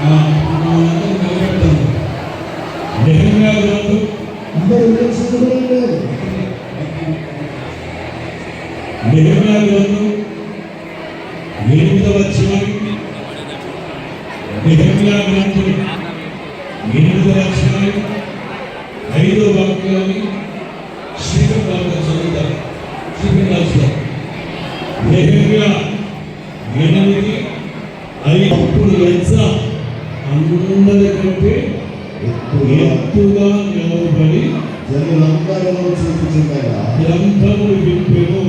Oh. గ్రంథములు విప్పెను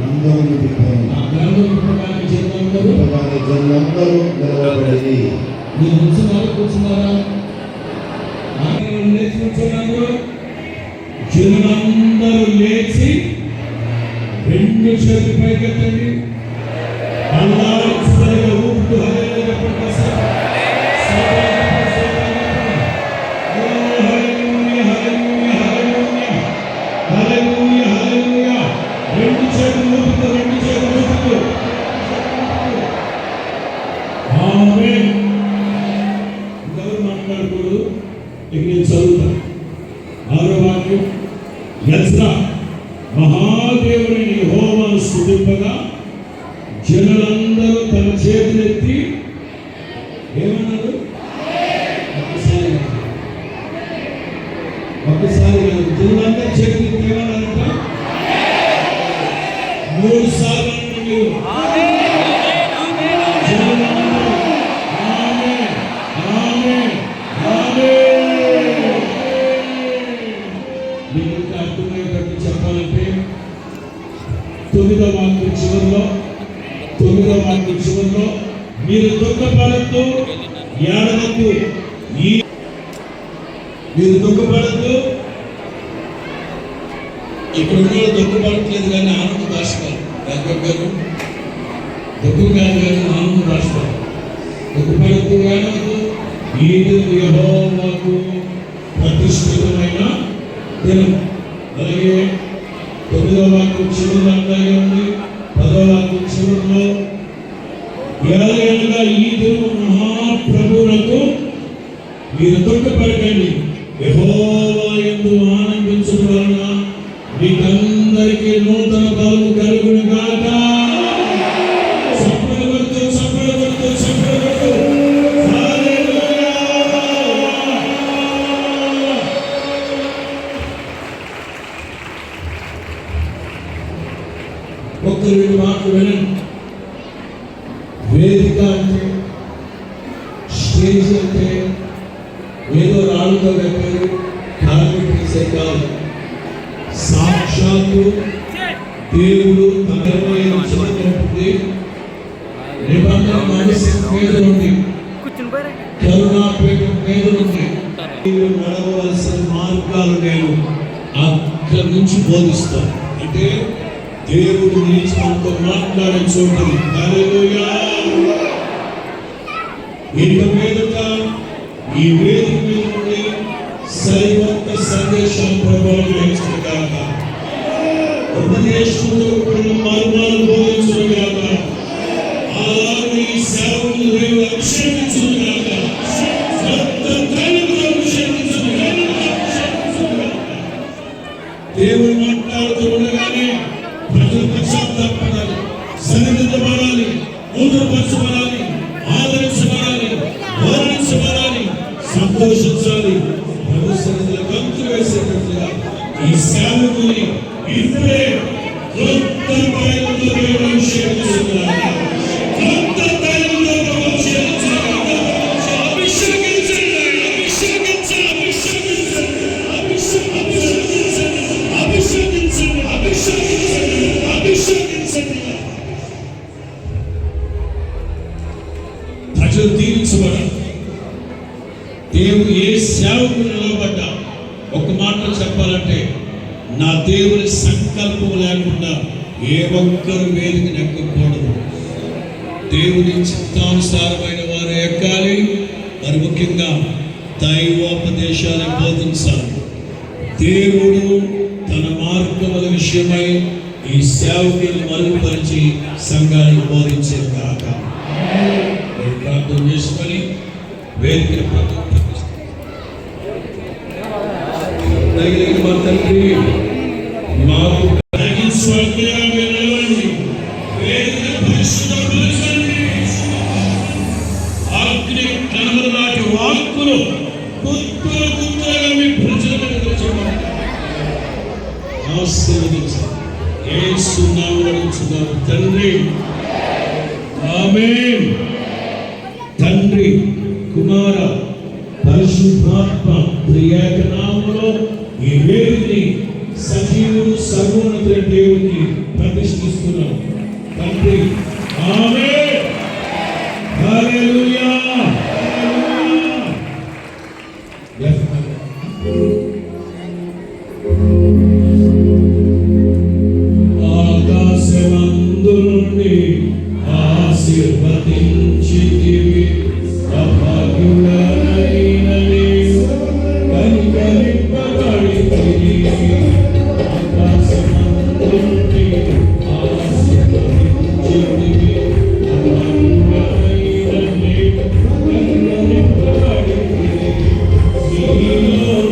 అందరూ విప్పారు. ఆ గ్రంథం విప్పడానికి చెందందరూ విప్పగానే జనులందరూ నిలవబడి మీరు కూర్చున్నారా? కూర్చున్నారా లేచి కూర్చున్నారు జనులందరూ లేచి రెండు చేతులు పైకెత్తండి ఎజ్రా మహాదేవుని యెహోవాను స్థుతింపగా జనులందరూ తమ చేతులెత్తి ఏమన్నారు? ఒక్కసారి కాదు. ఒక్కసారి కాదు. జనులందరూ చేతులెత్తి ఏమన్నారంట? మూడు సార్లు మీరు. తొమ్మిదో వాక్యం చివరిలో తొమ్మిదో వాక్యం చివరిలో మీరు దుఃఖపడద్దు ఏడవద్దు ఈ మీరు దుఃఖపడద్దు ఇప్పుడు ఉన్న దుఃఖపడట్లేదు కానీ ఆనంద రాసుకోవాలి రాఘవ్ గారు దుఃఖం కాదు కానీ ఆనంద రాసుకోవాలి దుఃఖపడద్దు ఏడవద్దు ఈ దినం యెహోవాకు ప్రతిష్ఠితమైన దినం. అలాగే తొమ్మిదవ చివరి చివరిలో అలాగే ఉంది పదవ వాక్యం చివరిలో ఎలాగనగా ఈ దేవుడు మహాప్రభువులతో మీరు దుఃఖపడకండి యెహోవా యందు ఆనందించడం వలన మీకందరికీ నూతన బలము కలుగును ఒక్క రెండు మాటలు వినండి వేదిక అంటే స్టేజ్ అంటే ఏదో రాళ్ళతో కట్టారు కార్పెట్రీసే కాదు. సాక్షాత్తు దేవుడు నిబంధన మనసు మీద ఉంది. కరుణాపేట మీద ఉంది. నడవలసిన మార్గాలు నేను అక్కడి నుంచి బోధిస్తాను. అంటే దేవుడు నిలిచి మనతో మాట్లాడే చోటది హల్లెలూయా. ఇక ఈ వేదిక మీద నుండి సరికొత్త ప్రభావం వేసేటట్లుగా ఇప్పుడే కొత్త తైలంతో దేవుడు అభిషేకించుగాక కొత్త తైలంతో ప్రభు అభిషేకించుగాక అభిషేకించండి అభిషేకించండి అభిషేకించండి అభిషేకించండి అభిషేకించండి. అభిషేకించండి అభిషేకించండి ప్రజలు దీవించబడాలి దేవుడు ఏ సేవకు నిలబడ్డా ఒక మాట చెప్పాలంటే నా దేవుని సంకల్పం లేకుండా ఏ ఒక్కరు వేదికను నెక్కకూడదు దేవుని చిత్తానుసారమైన వారు ఎక్కాలి. మరి ముఖ్యంగా దైవోపదేశాన్ని బోధించాలి. దేవుడు తన మార్గముల విషయమై ఈ సేవకులను మరుగుపరిచి సంఘాన్ని బోధించేది కాక ప్రార్థన చేసుకొని వేదికను ఆశీర్వదించారు ఏసు నామడుచున్నాను తండ్రి ఆమె తండ్రి కుమార పరిశుద్ధాత్మ త్రియేక నామంలో ఈ వేదిని సజీవుడు సర్వోన్నత దేవుని Amém.